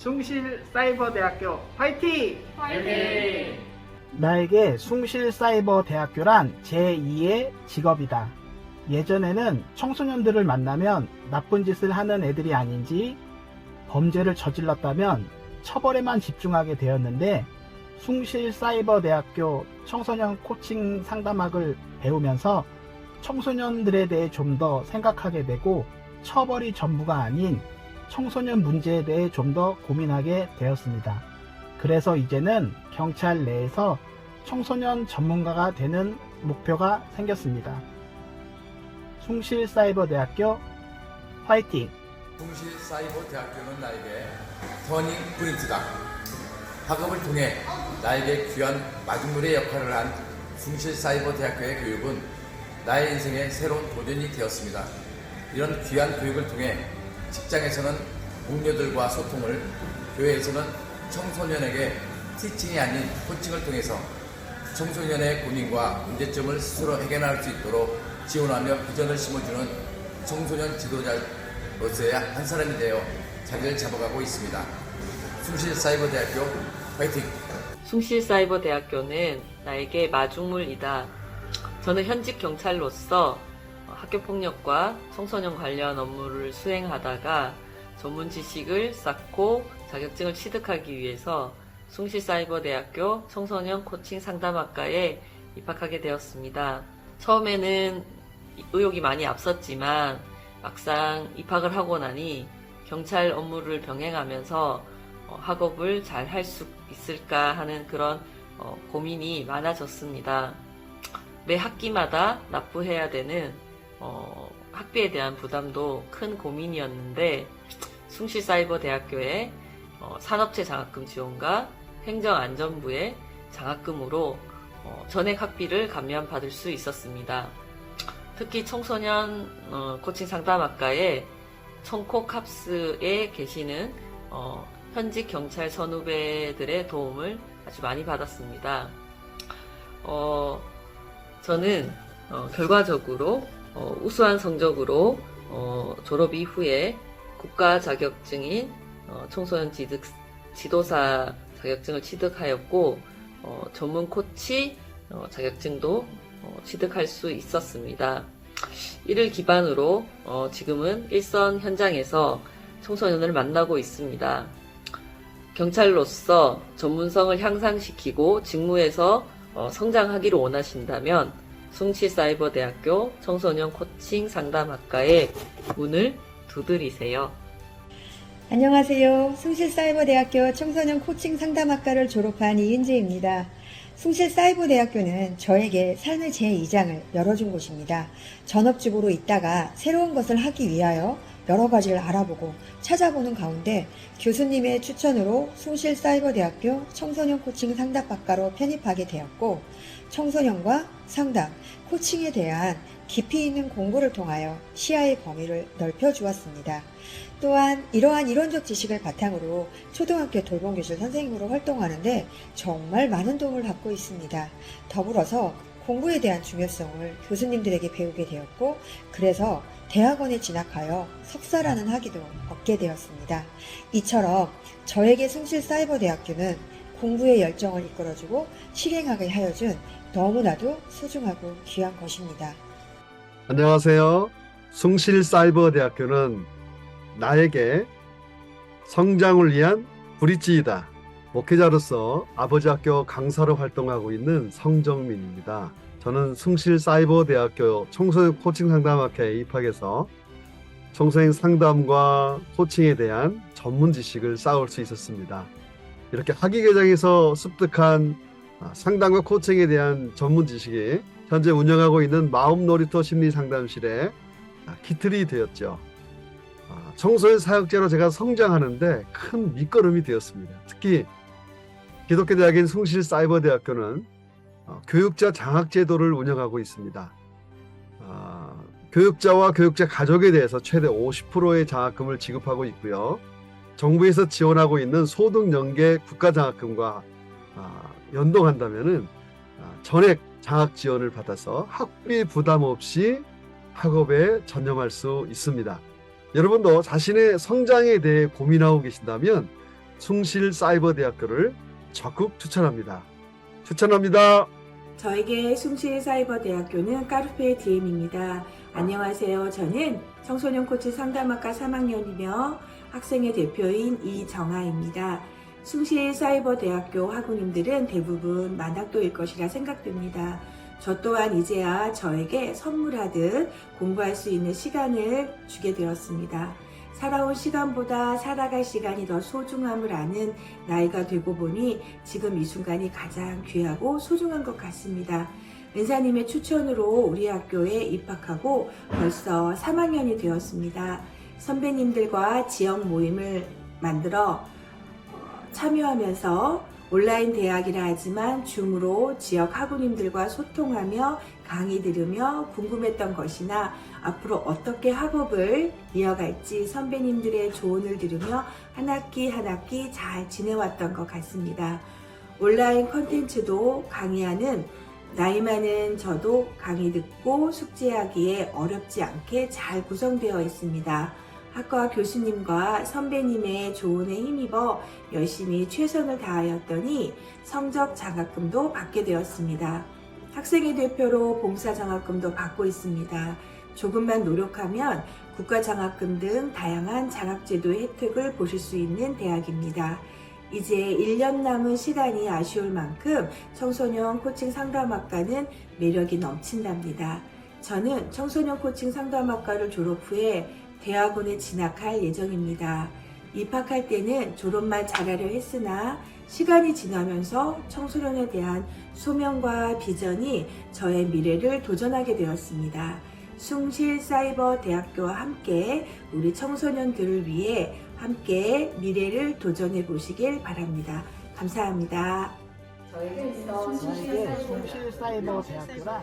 숭실사이버대학교 화이팅! 화이팅! 나에게 숭실사이버대학교란 제2의 직업이다. 예전에는 청소년들을 만나면 나쁜 짓을 하는 애들이 아닌지 범죄를 저질렀다면 처벌에만 집중하게 되었는데 숭실사이버대학교 청소년 코칭 상담학을 배우면서 청소년들에 대해 좀 더 생각하게 되고 처벌이 전부가 아닌 청소년 문제에 대해 좀 더 고민하게 되었습니다. 그래서 이제는 경찰 내에서 청소년 전문가가 되는 목표가 생겼습니다. 숭실사이버대학교 화이팅! 숭실사이버대학교는 나에게 터닝 포인트다. 학업을 통해 나에게 귀한 마중물의 역할을 한 숭실사이버대학교의 교육은 나의 인생의 새로운 도전이 되었습니다. 이런 귀한 교육을 통해 직장에서는 동료들과 소통을, 교회에서는 청소년에게 티칭이 아닌 코칭을 통해서 청소년의 고민과 문제점을 스스로 해결할 수 있도록 지원하며 비전을 심어주는 청소년 지도자로서의 한 사람이 되어 자리를 잡아가고 있습니다. 숭실사이버대학교 화이팅! 숭실사이버대학교는 나에게 마중물이다. 저는 현직 경찰로서 학교폭력과 청소년 관련 업무를 수행하다가 전문 지식을 쌓고 자격증을 취득하기 위해서 숭실사이버대학교 청소년 코칭 상담학과에 입학하게 되었습니다. 처음에는 의욕이 많이 앞섰지만 막상 입학을 하고 나니 경찰 업무를 병행하면서 어, 학업을 잘 할 수 있을까 하는 그런 어, 고민이 많아졌습니다. 매 학기마다 납부해야 되는 어, 학비에 대한 부담도 큰 고민이었는데 숭실사이버대학교의 어, 산업체 장학금 지원과 행정안전부의 장학금으로 어, 전액 학비를 감면받을 수 있었습니다. 특히 청소년 어, 코칭 상담학과에 청코캅스에 계시는 어, 현직 경찰 선후배들의 도움을 아주 많이 받았습니다. 어, 저는 어, 결과적으로 어, 우수한 성적으로 어, 졸업 이후에 국가 자격증인 어, 청소년 지득, 지도사 자격증을 취득하였고 어, 전문 코치 어, 자격증도 어, 취득할 수 있었습니다. 이를 기반으로 어, 지금은 일선 현장에서 청소년을 만나고 있습니다. 경찰로서 전문성을 향상시키고 직무에서 어, 성장하기를 원하신다면 숭실사이버대학교 청소년 코칭 상담학과의 문을 두드리세요. 안녕하세요. 숭실사이버대학교 청소년 코칭 상담학과를 졸업한 이은지입니다. 숭실사이버대학교는 저에게 삶의 제2장을 열어준 곳입니다. 전업주부로 있다가 새로운 것을 하기 위하여 여러 가지를 알아보고 찾아보는 가운데 교수님의 추천으로 숭실사이버대학교 청소년 코칭 상담학과로 편입하게 되었고 청소년과 상담, 코칭에 대한 깊이 있는 공부를 통하여 시야의 범위를 넓혀 주었습니다. 또한 이러한 이론적 지식을 바탕으로 초등학교 돌봄교실 선생님으로 활동하는데 정말 많은 도움을 받고 있습니다. 더불어서 공부에 대한 중요성을 교수님들에게 배우게 되었고 그래서 대학원에 진학하여 석사라는 학위도 얻게 되었습니다. 이처럼 저에게 숭실사이버대학교는 공부의 열정을 이끌어주고 실행하게 하여준 너무나도 소중하고 귀한 것입니다. 안녕하세요. 숭실 사이버대학교는 나에게 성장을 위한 브릿지이다. 목회자로서 아버지 학교 강사로 활동하고 있는 성정민입니다. 저는 숭실 사이버대학교 청소년 코칭 상담학회에 입학해서 청소년 상담과 코칭에 대한 전문 지식을 쌓을 수 있었습니다. 이렇게 학위 과정에서 습득한 아, 상담과 코칭에 대한 전문 지식이 현재 운영하고 있는 마음 놀이터 심리 상담실의 아, 기틀이 되었죠. 아, 청소년 사역자로 제가 성장하는데 큰 밑거름이 되었습니다. 특히 기독교 대학인 숭실 사이버대학교는 어, 교육자 장학 제도를 운영하고 있습니다. 아, 교육자와 교육자 가족에 대해서 최대 50%의 장학금을 지급하고 있고요. 정부에서 지원하고 있는 소득 연계 국가 장학금과 아, 연동한다면은 아, 전액 장학 지원을 받아서 학비 부담 없이 학업에 전념할 수 있습니다. 여러분도 자신의 성장에 대해 고민하고 계신다면 숭실 사이버대학교를 적극 추천합니다. 추천합니다. 저에게 숭실 사이버 대학교는 까르페 디엠입니다. 안녕하세요. 저는 청소년 코치 상담학과 3학년이며 학생의 대표인 이정아입니다. 숭실 사이버 대학교 학우님들은 대부분 만학도일 것이라 생각됩니다. 저 또한 이제야 저에게 선물하듯 공부할 수 있는 시간을 주게 되었습니다. 살아온 시간보다 살아갈 시간이 더 소중함을 아는 나이가 되고 보니 지금 이 순간이 가장 귀하고 소중한 것 같습니다. 은사님의 추천으로 우리 학교에 입학하고 벌써 3학년이 되었습니다. 선배님들과 지역 모임을 만들어 참여하면서 온라인 대학이라 하지만 줌으로 지역 학우님들과 소통하며 강의 들으며 궁금했던 것이나 앞으로 어떻게 학업을 이어갈지 선배님들의 조언을 들으며 한 학기 한 학기 잘 지내왔던 것 같습니다. 온라인 컨텐츠도 강의하는 나이 많은 저도 강의 듣고 숙제하기에 어렵지 않게 잘 구성되어 있습니다. 학과 교수님과 선배님의 조언에 힘입어 열심히 최선을 다하였더니 성적 장학금도 받게 되었습니다. 학생회 대표로 봉사 장학금도 받고 있습니다. 조금만 노력하면 국가 장학금 등 다양한 장학제도의 혜택을 보실 수 있는 대학입니다. 이제 1년 남은 시간이 아쉬울 만큼 청소년 코칭 상담학과는 매력이 넘친답니다. 저는 청소년 코칭 상담학과를 졸업 후에 대학원에 진학할 예정입니다. 입학할 때는 졸업만 잘하려 했으나 시간이 지나면서 청소년에 대한 소명과 비전이 저의 미래를 도전하게 되었습니다. 숭실 사이버 대학교와 함께 우리 청소년들을 위해 함께 미래를 도전해 보시길 바랍니다. 감사합니다. 숭실 사이버 대학교가